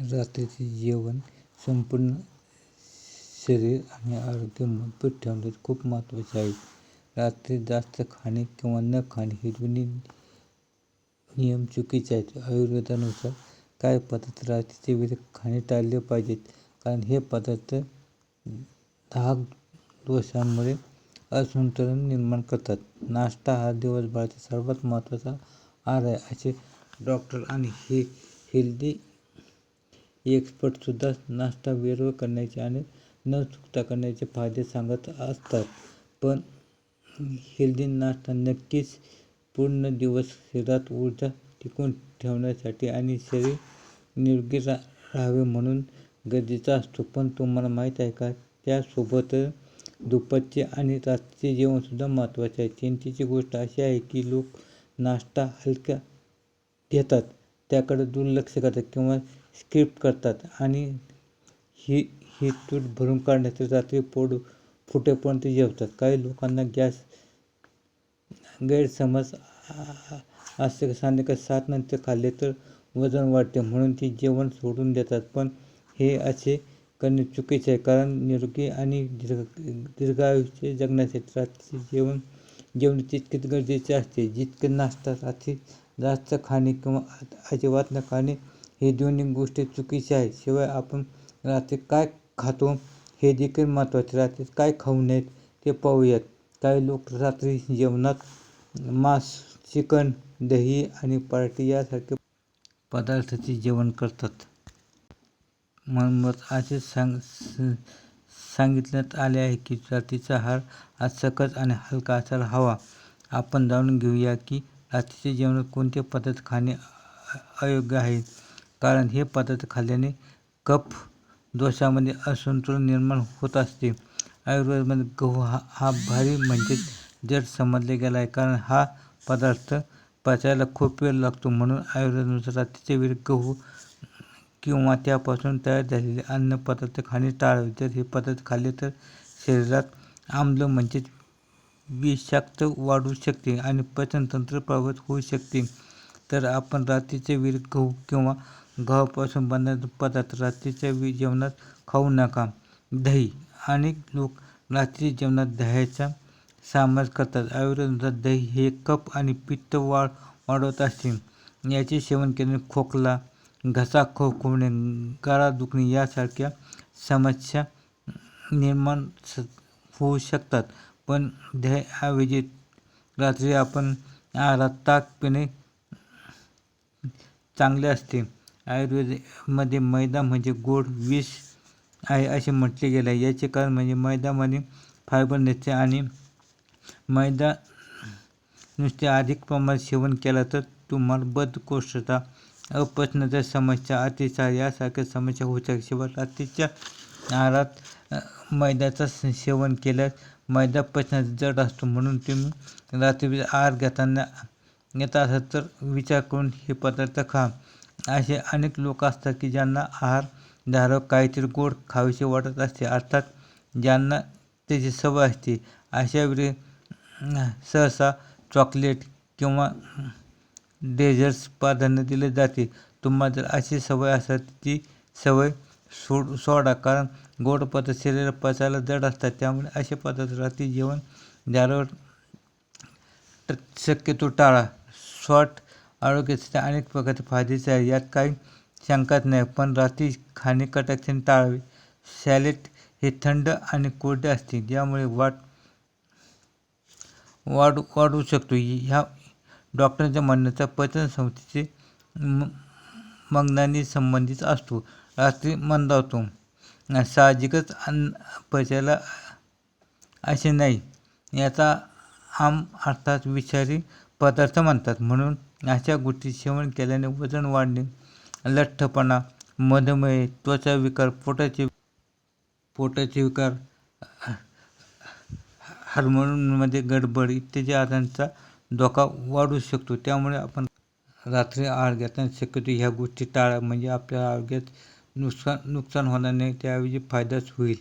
रात्रीचे जेवण संपूर्ण शरीर आणि आरोग्य मजबूत ठेवण्यासाठी खूप महत्त्वाचे आहे. रात्री जास्त खाणे किंवा न खाणे हे दोन्ही नियम चुकीचे आहेत. आयुर्वेदानुसार काय पदार्थ रात्रीच्या वेळी खाणे टाळले पाहिजेत? कारण हे पदार्थ धाक दोषांमुळे असंतुलन निर्माण करतात. नाश्ता हा दिवसभराचा सर्वात महत्त्वाचा आहार आहे असे डॉक्टर आणि हे हेल्दी एक्सपर्टसुद्धा नाश्ता वेळेवर करण्याचे आणि न चुकता करण्याचे फायदे सांगत असतात. पण हेल्दी नाश्ता नक्कीच पूर्ण दिवस शरीरात ऊर्जा टिकवून ठेवण्यासाठी आणि शरीर निरोगी रा राहावे म्हणून गरजेचा असतो. पण तुम्हाला माहीत आहे का? त्यासोबत दुपारचे आणि रात्रीचे जेवणसुद्धा महत्त्वाचे आहे. चिंतेची गोष्ट अशी आहे की लोक नाश्ता हलक्या घेतात. त्याकडे दुर्लक्ष करतात किंवा स्किप करतात आणि ही ही तूट भरून काढण्यासाठी रात्री पोट फुटेपर्यंत जेवतात. काही लोकांना गॅस गैरसमज असते संध्याकाळी सात नंतर खाल्ले तर वजन वाढते म्हणून ते जेवण सोडून देतात. पण हे असे करणे चुकीचे आहे. कारण निरोगी आणि दीर्घ दीर्घायुष्य जगण्यासाठी रात्रीचे जेवण जेवण तितकेच गरजेचे असते. जितके नाश्ता रात्री जास्त खाणे किंवा अजिबात न खाणे हे दोन्ही गोष्टी चुकीच्या आहेत. शिवाय आपण रात्री काय खातो हे देखील महत्त्वाचे रात्री काय खाऊ नयेत ते पाहूयात. काही लोक रात्री जेवणात मांस चिकन दही आणि पार्टी यासारखे पदार्थाचे जेवण करतात. म्हणूनच असे सांग सांगितण्यात आले आहे की रात्रीचा आहार आज सकस आणि हलका असायला हवा. आपण जाणून घेऊया की रात्रीच्या जेवणात कोणते पदार्थ खाणे अयोग्य आहे. कारण हे पदार्थ खाल्ल्याने कफ दोषामध्ये असंतुलन निर्माण होत असते. आयुर्वेदामध्ये गहू हा हा भारी म्हणजेच जड समजला गेला आहे कारण हा पदार्थ पचायला खूप वेळ लागतो म्हणून आयुर्वेदानुसार रात्रीच्या वेळी गहू किंवा त्यापासून तयार झालेले अन्नपदार्थ खाणे टाळावे. जर हे पदार्थ खाल्ले तर शरीरात आम्ल म्हणजेच विषाक्त वाढू शकते आणि पचनतंत्र प्रभावित होऊ शकते. तर आपण रात्रीच्या वीर गहू किंवा गव्हापासून बनणारे पदार्थ रात्रीच्या वेळी जेवणात खाऊ नका. दही. अनेक लोक रात्री जेवणात दह्याचा समावेश करतात. आयुर्वेदानुसार दही हे कप आणि पित्त वाढ वाढवत असते. याचे सेवन केल्याने खोकला घसा खोखवणे गळा दुखणे यासारख्या समस्या निर्माण होऊ शकतात. पण दह्याऐवजी रात्री आपण आहारात ताक पिणे चांगले असते आयुर्वेदमध्ये मैदा म्हणजे गोड विष आहे असे म्हटले गेले. आहे याचे कारण म्हणजे मैदामध्ये फायबर नसते आणि मैदा नुसते अधिक प्रमाणात सेवन केला तर तुम्हाला बद्धकोष्ठता अपचनाच्या समस्या अतिसार यासारख्या समस्या होऊ शकतात शिवाय रात्रीच्या आहारात मैद्याचं सेवन केल्यास मैदा पचनात जड असतो. म्हणून तुम्ही रात्री आहार घेताना येत असाल तर विचार करून हे पदार्थ खा. असे अनेक लोक असतात की ज्यांना आहार धारक काहीतरी गोड खावेसे वाटत असते. अर्थात ज्यांना त्याची सवय असते. अशा वेळी सहसा चॉकलेट किंवा डेझर्ट्स प्राधान्य दिले जाते. तुम्हाला जर अशी सवय असेल ती सवय सोड सोडा कारण गोड पदार्थ शरीराला पचायला जड असतात. त्यामुळे असे पदार्थ रात्री जेवण झाल्यावर शक्यतो टाळा. शॉर्ट आरोग्यासाठी अनेक प्रकारचे फायद्याचे आहे यात काही शंकाच नाही पण रात्री खाणे कटाक्षाने टाळावे. सॅलेड हे थंड आणि कोरडे असते ज्यामुळे वाट वाढ वाढू शकतो. ह्या डॉक्टरांच्या म्हणण्याचा पचन संस्थेचे मग्नाने संबंधित असतो. रात्री मंदावतो. साहजिकच अन्न पचायला असे नाही. याचा आम अर्थात विषारी पदार्थ म्हणतात. म्हणून अशा गोष्टी सेवन केल्याने वजन वाढणे लठ्ठपणा मधुमेह त्वचा विकार पोटाचे पोटाचे विकार हार्मोनमध्ये गडबड इत्यादी आजारांचा धोका वाढू शकतो. त्यामुळे आपण रात्री आहार घेताना शक्यतो ह्या गोष्टी टाळा. म्हणजे आपल्या आरोग्यात नुकसान नुकसान होणार नाही. त्याऐवजी फायदाच होईल.